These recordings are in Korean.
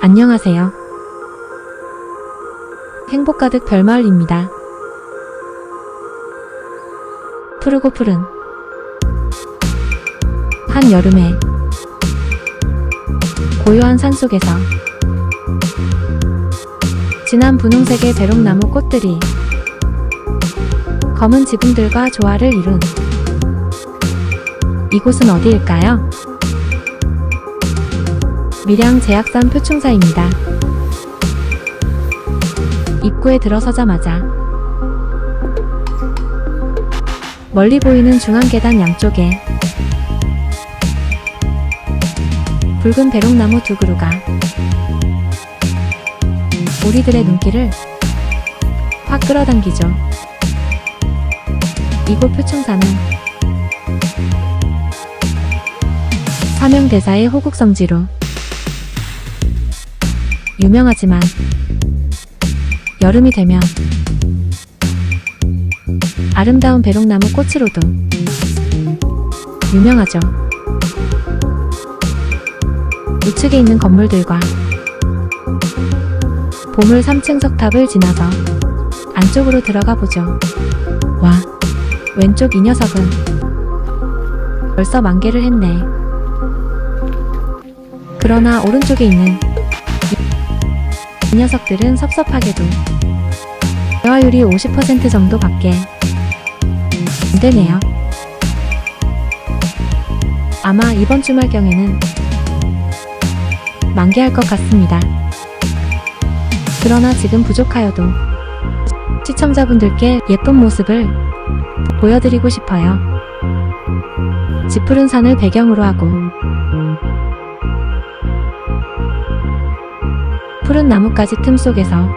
안녕하세요. 행복 가득 별마을입니다. 푸르고 푸른 한 여름에 고요한 산 속에서 진한 분홍색의 배롱나무 꽃들이 검은 지붕들과 조화를 이룬 이곳은 어디일까요? 밀양 제약산 표충사입니다. 입구에 들어서자마자 멀리 보이는 중앙 계단 양쪽에 붉은 배롱나무 두 그루가 우리들의 눈길을 확 끌어당기죠. 이곳 표충사는 사명대사의 호국성지로 유명하지만 여름이 되면 아름다운 배롱나무 꽃으로도 유명하죠. 우측에 있는 건물들과 보물 3층 석탑을 지나서 안쪽으로 들어가 보죠. 와, 왼쪽 이 녀석은 벌써 만개를 했네. 그러나 오른쪽에 있는 이 녀석들은 섭섭하게도 대화율이 50% 정도 밖에 안 되네요. 아마 이번 주말경에는 만개할 것 같습니다. 그러나 지금 부족하여도 시청자분들께 예쁜 모습을 보여드리고 싶어요. 지푸른 산을 배경으로 하고 푸른 나뭇가지 틈 속에서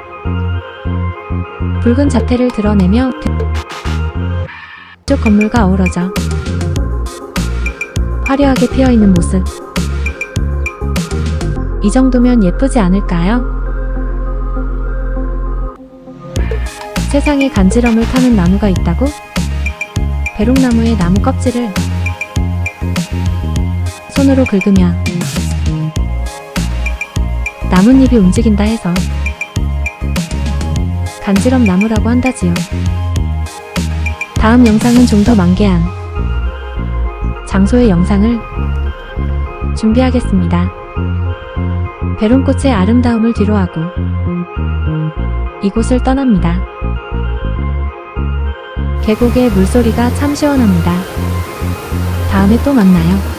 붉은 자태를 드러내며 쪽 건물과 어우러져 화려하게 피어있는 모습 이 정도면 예쁘지 않을까요? 세상에 간지럼을 타는 나무가 있다고? 배롱나무의 나무 껍질을 손으로 긁으면 나뭇잎이 움직인다 해서 간지럼 나무라고 한다지요. 다음 영상은 좀 더 만개한 장소의 영상을 준비하겠습니다. 배롱꽃의 아름다움을 뒤로하고 이곳을 떠납니다. 계곡의 물소리가 참 시원합니다. 다음에 또 만나요.